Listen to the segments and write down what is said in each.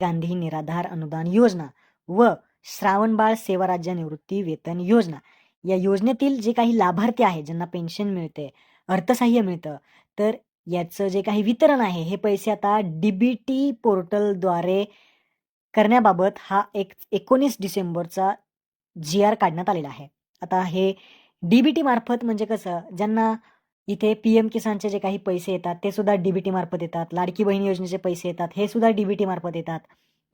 गांधी निराधार अनुदान योजना व श्रावणबाळ सेवा राज्य निवृत्ती वेतन योजना. या योजनेतील जे काही लाभार्थी आहे ज्यांना पेन्शन मिळते अर्थसहाय्य मिळतं तर याचं जे काही वितरण आहे हे पैसे आता डीबीटी पोर्टलद्वारे करण्याबाबत हा एक एकोणीस डिसेंबरचा जी आर काढण्यात आलेला आहे. आता हे डीबीटी मार्फत म्हणजे कसं ज्यांना इथे पी एम किसानचे जे काही पैसे येतात ते सुद्धा डीबीटी मार्फत येतात. लाडकी बहीण योजनेचे पैसे येतात हे सुद्धा डी बी टी मार्फत येतात.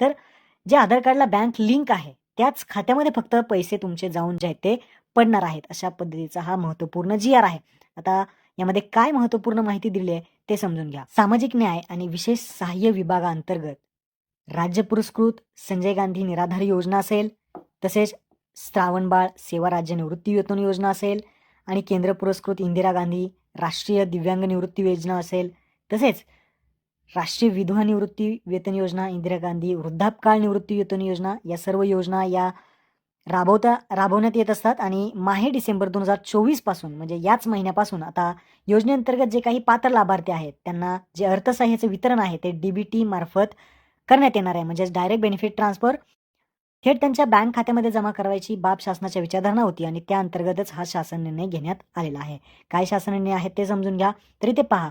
तर जे आधार कार्डला बँक लिंक आहे त्याच खात्यामध्ये फक्त पैसे तुमचे जाऊन जे आहेत ते पडणार आहेत अशा पद्धतीचा हा महत्त्वपूर्ण जी आर आहे. आता यामध्ये काय महत्त्वपूर्ण माहिती दिली आहे ते समजून घ्या. सामाजिक न्याय आणि विशेष सहाय्य विभागाअंतर्गत राज्य पुरस्कृत संजय गांधी निराधार योजना असेल तसेच श्रावणबाळ सेवा राज्य निवृत्ती वेतन योजना असेल आणि केंद्र पुरस्कृत इंदिरा गांधी राष्ट्रीय दिव्यांग निवृत्ती योजना असेल तसेच राष्ट्रीय विधवा निवृत्ती वेतन योजना इंदिरा गांधी वृद्धापकाळ निवृत्ती वेतन योजना या सर्व योजना या राबवता राबवण्यात येत असतात आणि माहे डिसेंबर दोन हजार चोवीसपासून म्हणजे याच महिन्यापासून आता योजनेअंतर्गत जे काही पात्र लाभार्थी आहेत त्यांना जे अर्थसहाय्याचे वितरण आहे ते डी बी टी मार्फत करण्यात येणार आहे. म्हणजेच डायरेक्ट बेनिफिट ट्रान्सफर थेट त्यांच्या बँक खात्यामध्ये जमा करायची बाब शासनाच्या विचारधारणा होती आणि त्या अंतर्गतच हा शासन निर्णय घेण्यात आलेला आहे. काय शासन निर्णय आहेत ते समजून घ्या. तरी ते पहा.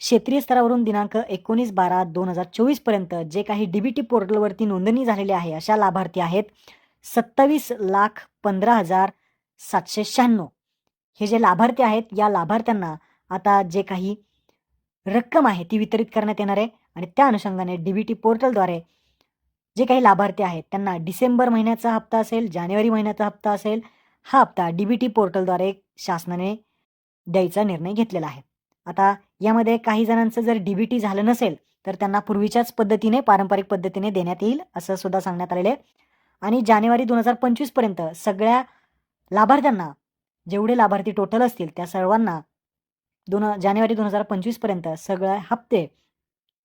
क्षेत्रीय स्तरावरून दिनांक एकोणीस बारा दोन हजार चोवीसपर्यंत जे काही डीबीटी पोर्टलवरती नोंदणी झालेली आहे अशा लाभार्थी आहेत सत्तावीस लाख पंधरा हजार सातशे शहाण्णव. हे जे लाभार्थी आहेत या लाभार्थ्यांना आता जे काही रक्कम आहे ती वितरित करण्यात येणार आहे आणि त्या अनुषंगाने डीबीटी पोर्टलद्वारे जे काही लाभार्थी आहेत त्यांना डिसेंबर महिन्याचा हप्ता असेल जानेवारी महिन्याचा हप्ता असेल हा हप्ता डी बी टी पोर्टलद्वारे शासनाने द्यायचा निर्णय घेतलेला आहे. आता यामध्ये काही जणांचं जर डी बी टी झालं नसेल तर त्यांना पूर्वीच्याच पद्धतीने पारंपरिक पद्धतीने देण्यात येईल असं सुद्धा सांगण्यात आलेलं आहे. आणि जानेवारी दोन हजार पंचवीसपर्यंत सगळ्या लाभार्थ्यांना जेवढे लाभार्थी टोटल असतील त्या सर्वांना दोन जानेवारी दोन हजार पंचवीसपर्यंत सगळे हप्ते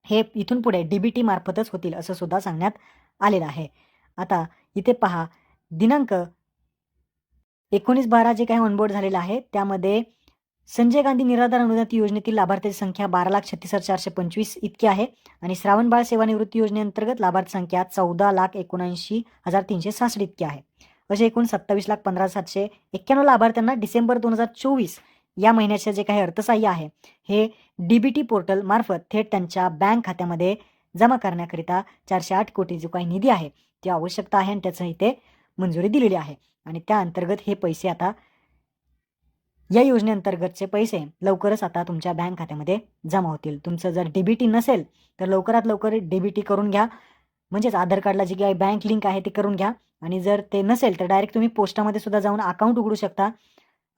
हे इथून पुढे डी बी टी मार्फतच होतील असं सुद्धा सांगण्यात आलेला आहे आता इथे पहा दिनांक एकोणीस बारा जे काही ऑनबोर्ड झालेलं आहे त्यामध्ये संजय गांधी निराधार अनुदान योजनेतील लाभार्थ्याची संख्या बारा लाख छत्तीस हजार चारशे पंचवीस इतकी आहे आणि श्रावणबाळ सेवानिवृत्ती योजनेअंतर्गत लाभार्थी संख्या चौदा लाख एकोणऐंशी हजार तीनशे सहासष्ट इतकी आहे. असे एकूण सत्तावीस लाख पंधरा सातशे एक्क्याण्णव लाभार्थ्यांना डिसेंबर दोन हजार चोवीस या महिन्याचे जे काही अर्थसहाय्य आहे हे डीबीटी पोर्टल मार्फत थेट त्यांच्या बँक खात्यामध्ये जमा करण्याकरिता चारशे आठ कोटी जो काही निधी आहे ती आवश्यकता आहे आणि त्याचं इथे मंजुरी दिलेली आहे. आणि त्या अंतर्गत हे पैसे आता या योजनेअंतर्गतचे पैसे लवकरच आता तुमच्या बँक खात्यामध्ये जमा होतील. तुमचं जर डीबीटी नसेल तर लवकरात लवकर डीबीटी करून घ्या. म्हणजेच आधार कार्डला जी काही बँक लिंक आहे ते करून घ्या. आणि जर ते नसेल तर डायरेक्ट तुम्ही पोस्टामध्ये सुद्धा जाऊन अकाउंट उघडू शकता.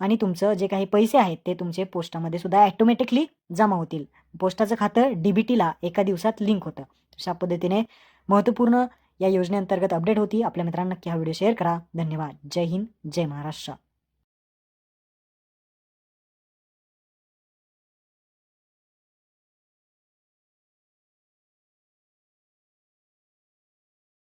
आणि तुमचं जे काही पैसे आहेत ते तुमचे पोस्टामध्ये सुद्धा ॲटोमॅटिकली जमा होतील. पोस्टाचं खातं डी बी टीला एका दिवसात लिंक होतं. अशा पद्धतीने महत्त्वपूर्ण या योजनेअंतर्गत अपडेट होती. आपल्या मित्रांना नक्की हा व्हिडिओ शेअर करा. धन्यवाद. जय हिंद. जय महाराष्ट्र.